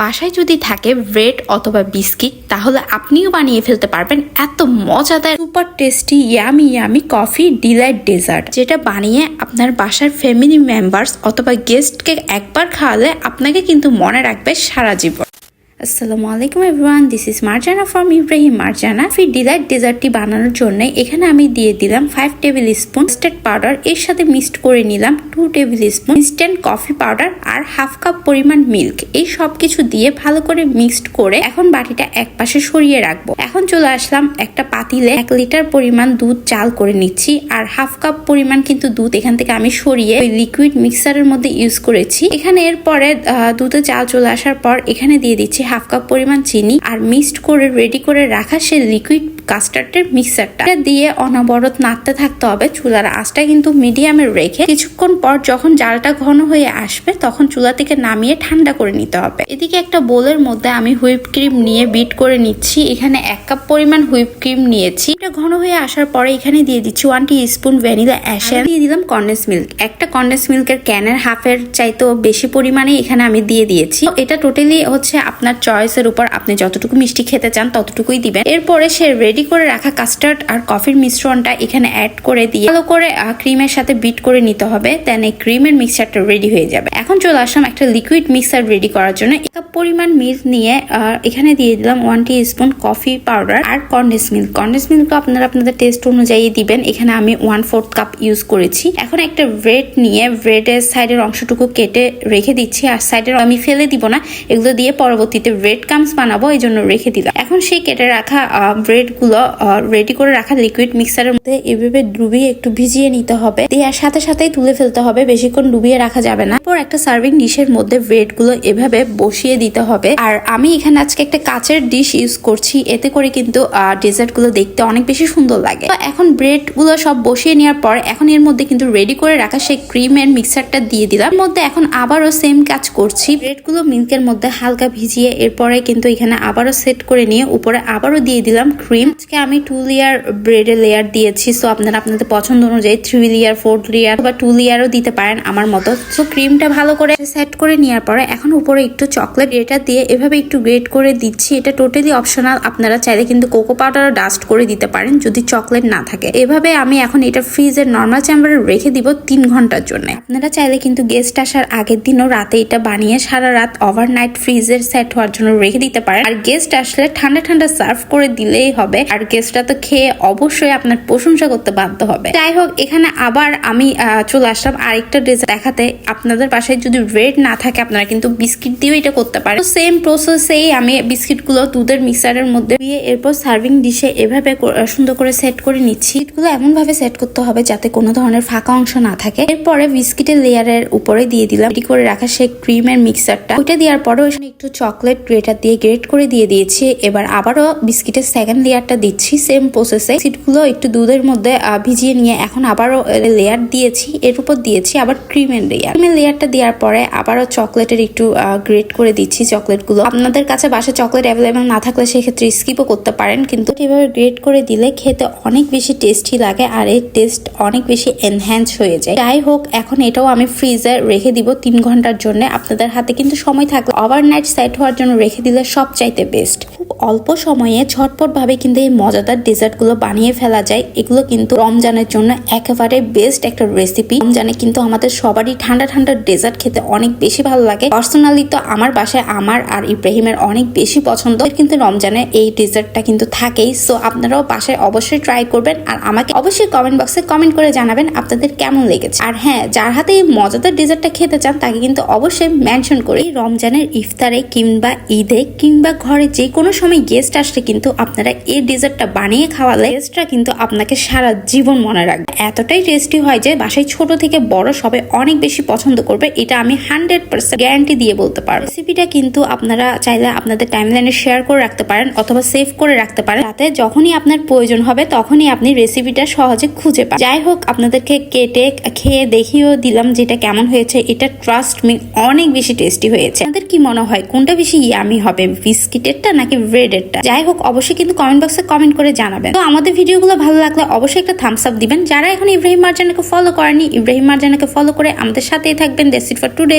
বাসায় যদি থাকে ব্রেড অথবা বিস্কিট, তাহলে আপনিও বানিয়ে ফেলতে পারবেন এত মজাদার, super tasty, yummy yummy coffee delight dessert, যেটা বানিয়ে আপনার বাসার ফ্যামিলি মেম্বার্স অথবা গেস্টকে একবার খাওয়ালে আপনাকে কিন্তু মনে রাখবে সারা জীবন। আসসালামু আলাইকুম everyone this is Marjana from Ibrahim Marjana fee delight ডেজার্টটি বানানোর জন্য এখানে আমি দিয়ে দিলাম ফাইভ টেবিল স্পুন স্টেট পাউডার এর সাথে মিক্সড করে নিলাম two table spoon instant coffee powder আর হাফ কাপ পরিমাণ মিল্ক এই সব কিছু দিয়ে ভালো করে মিক্সড করে এখন বাটিটা এক পাশে সরিয়ে রাখব। এখন চলে আসলাম একটা পাতিলে। এক লিটার পরিমাণ দুধ চাল করে নিচ্ছি আর হাফ কাপ পরিমাণ কিন্তু দুধ এখান থেকে আমি সরিয়ে ওই লিকুইড মিক্সারের মধ্যে ইউজ করেছি। এখানে এরপরে দুধে চাল চলে আসার পর এখানে দিয়ে দিচ্ছি হাফ কাপ পরিমাণ চিনি আর মিক্সড করে রেডি করে রাখা সে লিকুইড কাস্টার্ডের মিক্সারটা। দিয়ে অনবরত নাড়তে থাকতে হবে। চুলার আঁচটা কিন্তু মিডিয়ামে রেখে কিছুক্ষণ পর যখন জালটা ঘন হয়ে আসবে, তখন চুলা থেকে নামিয়ে ঠান্ডা করে নিতে হবে। এদিকে একটা বোলের মধ্যে আমি হুইপ ক্রিম নিয়ে বিট করে নিচ্ছি। এখানে এক কাপ পরিমাণ হুইপ ক্রিম নিয়েছি। এটা ঘন হয়ে আসার পরে এখানে দিয়ে দিচ্ছি ওয়ান টি স্পুন ভ্যানিলা অ্যাশেল দিয়ে দিলাম কন্ডেন্স মিল্ক একটা কন্ডেন্স মিল্কের ক্যানের হাফের চাইতেও বেশি পরিমাণে এখানে আমি দিয়ে দিয়েছি। এটা টোটালি হচ্ছে আপনার চয়েসের উপর। আপনি যতটুকু মিষ্টি খেতে চান, ততটুকুই দিবেন। এরপরে সে রেডি করে রাখা কাস্টার্ড আর কফির মিশ্রণটা এখানে অ্যাড করে দিয়ে ভালো করে ক্রিমের সাথে বিট করে নিতে হবে। দেন এই ক্রিমের মিক্সচারটা রেডি হয়ে যাবে। এখন চলে আসলাম একটা লিকুইড মিক্সার রেডি করার জন্য। এক কাপ পরিমাণ মিল্ক নিয়ে এখানে দিয়ে দিলাম one tea spoon coffee powder আর কন্ডেন্স মিল্ক কন্ডেন্স মিল্ক আপনারা আপনাদের টেস্ট অনুযায়ী দিবেন। এখানে আমি ওয়ান ফোর্থ কাপ ইউজ করেছি। এখন একটা ব্রেড নিয়ে ব্রেডের সাইডের অংশটুকু কেটে রেখে দিচ্ছি। আর সাইডের আমি ফেলে দিব না। এগুলো দিয়ে পরবর্তীতে ব্রেড কামস বানাবো এই জন্য রেখে দিলাম। এখন সেই কেটে রাখা ব্রেড গুলো রেডি করে রাখা লিকুইড মিক্সারের মধ্যে এভাবে ডুবিয়ে একটু ভিজিয়ে নিতে হবে। দেওয়ার সাথে সাথেই তুলে ফেলতে হবে, বেশিক্ষণ ডুবিয়ে রাখা যাবে না। পর একটা সার্ভিং ডিশের মধ্যে ব্রেডগুলো এভাবে বসিয়ে দিতে হবে। আর আমি এখানে আজকে একটা কাচের ডিশ ইউজ করছি, এতে করে কিন্তু ডেজার্টগুলো দেখতে অনেক বেশি সুন্দর লাগে। এখন ব্রেডগুলো সব বসিয়ে নেওয়ার পর, এখন এর মধ্যে কিন্তু রেডি করে রাখা সেই ক্রিমের মিক্সারটা দিয়ে দিলাম। এর মধ্যে এখন আবারও সেম কাজ করছি। ব্রেডগুলো মিল্কের মধ্যে হালকা ভিজিয়ে, এরপরে কিন্তু এখানে আবারও সেট করে নিয়ে, উপরে আবারও দিয়ে দিলাম ক্রিম আজকে আমি টু লেয়ার ব্রেডের লেয়ার দিয়েছি সো আপনারা আপনাদের পছন্দ অনুযায়ী থ্রি লেয়ার ফোর লেয়ার বা টু লেয়ারও দিতে পারেন আমার মতো। সো ক্রিমটা ভালো করে সেট করে নেওয়ার পরে এখন উপরে একটু চকলেট এটা দিয়ে এভাবে একটু গ্রেট করে দিচ্ছি। এটা টোটালি অপশনাল আপনারা চাইলে কিন্তু কোকো পাউডারও ডাস্ট করে দিতে পারেন যদি চকলেট না থাকে। এভাবে আমি এখন এটা ফ্রিজের নর্মাল চেম্বারে রেখে দিব তিন ঘণ্টার জন্য। আপনারা চাইলে কিন্তু গেস্ট আসার আগের দিনও রাতে এটা বানিয়ে সারা রাত ওভারনাইট ফ্রিজের সেট হওয়ার জন্য রেখে দিতে পারেন। আর গেস্ট আসলে ঠান্ডা ঠান্ডা সার্ভ করে দিলেই হবে। আর গেস্টরা তো খেয়ে অবশ্যই আপনার প্রশংসা করতে বাধ্য হবে। যাই হোক, এখানে আবার আমি চলে আসলাম আরেকটা ড্রেস দেখাতে। আপনাদের বাসায় যদি রেড না থাকে, আপনারা কিন্তু বিস্কিট দিয়েও এটা করতে পারেন। সেম প্রসেসেই আমি বিস্কিটগুলো দুধের মিক্সারের মধ্যে দিয়ে এরপর সার্ভিং ডিশে এভাবে সুন্দর করে সেট করে নিচ্ছি। গুলো এমন ভাবে সেট করতে হবে যাতে কোনো ধরনের ফাঁকা অংশ না থাকে। এরপরে বিস্কিটের লেয়ারের উপরে দিয়ে দিলাম। রেডি করে রাখা সেই ক্রিমের মিক্সারটা ওইটা দেওয়ার পরে ওখানে একটু চকলেট গ্রেটার দিয়ে গ্রেট করে দিয়ে দিয়েছি। এবার আবারও বিস্কিটের সেকেন্ড লেয়ারটা দিচ্ছি সেম প্রসেসে সিটগুলো একটু দুধের মধ্যে ভিজিয়ে নিয়ে এখন আবারও লেয়ার দিয়েছি। এর উপর দিয়েছি আবার ক্রিমের লেয়ার ক্রিমের লেয়ারটা দেওয়ার পরে আবারও চকলেটের একটু গ্রেট করে দিচ্ছি চকলেটগুলো আপনাদের কাছে বাসায় চকলেট অ্যাভেলেবেল না থাকলে সেক্ষেত্রে স্কিপও করতে পারেন, কিন্তু এভাবে গ্রেট করে দিলে খেতে অনেক বেশি টেস্টি লাগে আর এর টেস্ট অনেক বেশি এনহ্যান্স হয়ে যায়। যাই হোক, এখন এটাও আমি ফ্রিজে রেখে দিব তিন ঘণ্টার জন্য। আপনাদের হাতে কিন্তু সময় থাকলে ওভারনাইট সেট হওয়ার জন্য রেখে দিলে সব চাইতে বেস্ট অল্প সময়ে ঝটপট ভাবে কিন্তু এই মজাদার ডেজার্টগুলো বানিয়ে ফেলা যায়। এগুলো কিন্তু রমজানের জন্য একেবারে বেস্ট একটা রেসিপি রমজানে কিন্তু আমাদের সবারই ঠান্ডা ঠান্ডা ডেজার্ট খেতে অনেক বেশি ভালো লাগে। পার্সোনালি তো আমার বাসায় আমার আর ইব্রাহিমের অনেক বেশি পছন্দ। কিন্তু রমজানে এই ডেজার্টটা কিন্তু থাকেই। সো আপনারাও বাসায় অবশ্যই ট্রাই করবেন আর আমাকে অবশ্যই কমেন্ট বক্সে কমেন্ট করে জানাবেন আপনাদের কেমন লেগেছে। আর হ্যাঁ যার হাতে এই মজাদার ডেজার্টটা খেতে চান তাকে কিন্তু অবশ্যই মেনশন করে রমজানের ইফতারে কিংবা ঈদে কিংবা ঘরে যে কোনো সময় গেস্ট আসলে কিন্তু আপনারা এই ডেজার্টটা বানিয়ে খাওয়ালে গেস্টরা কিন্তু আপনাকে সারা জীবন মনে রাখবে। এতটাই টেস্টি হয় যে বাসায় ছোট থেকে বড় সবাই অনেক বেশি পছন্দ করবে, এটা আমি হান্ড্রেড পার্সেন্ট গ্যারান্টি দিয়ে বলতে পারব। রেসিপিটা কিন্তু আপনারা চাইলে আপনাদের টাইমলাইনে শেয়ার করে রাখতে পারেন অথবা সেভ করে রাখতে পারেন। তাতে যখনই আপনার প্রয়োজন হবে, তখনই আপনি রেসিপিটা সহজে খুঁজে পান যাই হোক, আপনাদেরকে কেটে খেয়ে দেখিয়েও দিলাম যেটা কেমন হয়েছে। এটা ট্রাস্ট মি অনেক বেশি টেস্টি হয়েছে। আপনাদের কি মনে হয়, কোনটা বেশি ইয়ামি হবে? বিস্কিটেরটা নাকি ব্রেডেরটা যাই হোক, অবশ্যই কিন্তু কমেন্ট বক্সে কমেন্ট করে জানাবেন। তো আমাদের ভিডিওগুলো ভালো লাগলে অবশ্যই একটা থামস আপ দিবেন। যারা এখন ইব্রাহিম মার্জানাকে ফলো করেনি, ইব্রাহিম মার্জানাকে ফলো করে আমাদের সাথেই থাকবেন। That's it for today